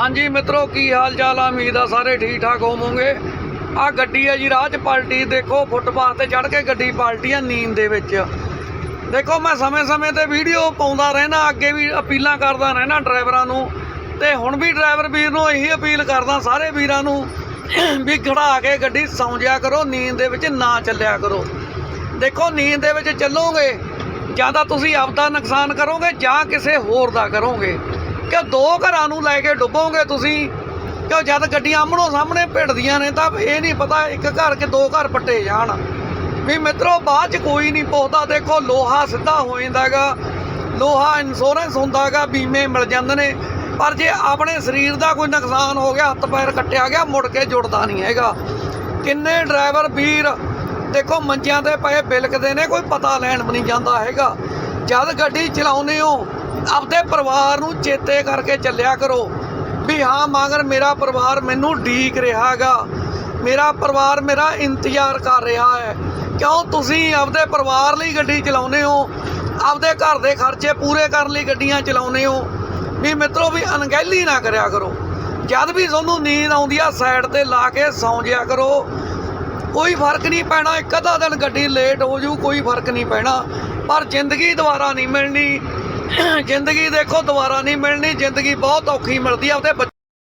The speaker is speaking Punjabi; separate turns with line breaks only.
ਹਾਂਜੀ ਮਿੱਤਰੋ, ਕੀ ਹਾਲ ਚਾਲ ਆ? ਉਮੀਦ ਆ ਸਾਰੇ ਠੀਕ ਠਾਕ ਹੋਵੋਗੇ। ਆ ਗੱਡੀ ਆ ਜੀ, ਰਾਹ 'ਚ ਪਲਟੀ। ਦੇਖੋ, ਫੁੱਟਪਾਥ ਤੇ ਚੜ ਕੇ ਗੱਡੀ ਪਲਟੀ ਆ ਨੀਂਦ ਦੇ ਵਿੱਚ। ਦੇਖੋ, ਮੈਂ ਸਮੇਂ-ਸਮੇਂ ਤੇ ਵੀਡੀਓ ਪਾਉਂਦਾ ਰਹਿਣਾ, ਅੱਗੇ ਵੀ ਅਪੀਲਾਂ ਕਰਦਾ ਰਹਿਣਾ ਡਰਾਈਵਰਾਂ ਨੂੰ। ਤੇ ਹੁਣ ਵੀ ਡਰਾਈਵਰ ਵੀਰ ਨੂੰ ਇਹੀ ਅਪੀਲ ਕਰਦਾ ਸਾਰੇ ਵੀਰਾਂ ਨੂੰ ਵੀ ਖੜਾ ਕੇ ਗੱਡੀ ਸੌਂ ਜਿਆ ਕਰੋ, ਨੀਂਦ ਦੇ ਵਿੱਚ ਨਾ ਚੱਲਿਆ ਕਰੋ। ਦੇਖੋ, ਨੀਂਦ ਦੇ ਵਿੱਚ ਚੱਲੋਗੇ, ਜਾਂ ਤਾਂ ਤੁਸੀਂ ਆਪਦਾ ਨੁਕਸਾਨ ਕਰੋਗੇ, ਜਾਂ ਕਿਸੇ ਹੋਰ ਦਾ ਕਰੋਗੇ। ਕਿ ਦੋ ਘਰਾਂ ਨੂੰ ਲੈ ਕੇ ਡੁੱਬੋਗੇ ਤੁਸੀਂ? ਕਿ ਜਦ ਗੱਡੀਆਂ ਆਮਣੋ ਸਾਹਮਣੇ ਭਿੜਦੀਆਂ ਨੇ ਤਾਂ ਇਹ ਨਹੀਂ ਪਤਾ ਇੱਕ ਘਰ ਕੇ ਦੋ ਘਰ ਪੱਟੇ ਜਾਣ। ਵੀ ਮਿੱਤਰੋ, ਬਾਅਦ ਚ ਕੋਈ ਨਹੀਂ ਪੁੱਛਦਾ। ਦੇਖੋ, ਲੋਹਾ ਸਿੱਧਾ ਹੋ ਜਾਂਦਾਗਾ ਲੋਹਾ ਇੰਸ਼ੋਰੈਂਸ ਹੁੰਦਾਗਾ ਬੀਮੇ ਮਿਲ ਜਾਂਦੇ ਨੇ। ਪਰ ਜੇ ਆਪਣੇ ਸਰੀਰ ਦਾ ਕੋਈ ਨੁਕਸਾਨ ਹੋ ਗਿਆ, ਹੱਥ ਪੈਰ ਕੱਟਿਆ ਗਿਆ, ਮੁੜ ਕੇ ਜੁੜਦਾ ਨਹੀਂ ਹੈਗਾ। ਕਿੰਨੇ ਡਰਾਈਵਰ ਵੀਰ, ਦੇਖੋ, ਮੰਜਿਆਂ ਤੇ ਪਏ ਬਿਲਕਦੇ ਨੇ, ਕੋਈ ਪਤਾ ਲੈਣ ਵੀ ਨਹੀਂ ਜਾਂਦਾ ਹੈਗਾ। ਜਦ ਗੱਡੀ ਚਲਾਉਂਦੇ ਹੋ ਆਪਦੇ ਪਰਿਵਾਰ ਨੂੰ ਚੇਤੇ ਕਰਕੇ ਚੱਲਿਆ ਕਰੋ ਵੀ ਹਾਂ ਮਗਰ, ਮੇਰਾ ਪਰਿਵਾਰ ਮੈਨੂੰ ਢੀਕ ਰਿਹਾਗਾ ਮੇਰਾ ਪਰਿਵਾਰ ਮੇਰਾ ਇੰਤਜ਼ਾਰ ਕਰ ਰਿਹਾ ਹੈ। ਕਿਉਂ ਤੁਸੀਂ ਆਪਦੇ ਪਰਿਵਾਰ ਲਈ ਗੱਡੀ ਚਲਾਉਂਦੇ ਹੋ? ਆਪਦੇ ਘਰ ਦੇ ਖਰਚੇ ਪੂਰੇ ਕਰਨ ਲਈ ਗੱਡੀਆਂ ਚਲਾਉਂਦੇ ਹੋ? ਵੀ ਮਿੱਤਰੋ, ਵੀ ਅਣਗਹਿਲੀ ਨਾ ਕਰਿਆ ਕਰੋ। ਜਦ ਵੀ ਤੁਹਾਨੂੰ ਨੀਂਦ ਆਉਂਦੀ ਆ, ਸਾਈਡ ਤੇ ਲਾ ਕੇ ਸੌਂ ਜਿਆ ਕਰੋ। ਕੋਈ ਫ਼ਰਕ ਨਹੀਂ ਪੈਣਾ, ਇੱਕ ਅੱਧਾ ਦਿਨ ਗੱਡੀ ਲੇਟ ਹੋ ਜੂ, ਕੋਈ ਫ਼ਰਕ ਨਹੀਂ ਪੈਣਾ। ਪਰ ਜ਼ਿੰਦਗੀ ਦੁਬਾਰਾ ਨਹੀਂ ਮਿਲਣੀ। ਜ਼ਿੰਦਗੀ ਦੇਖੋ ਦੁਬਾਰਾ ਨਹੀਂ ਮਿਲਣੀ ਜ਼ਿੰਦਗੀ ਬਹੁਤ ਔਖੀ ਮਿਲਦੀ ਆ ਉਹਦੇ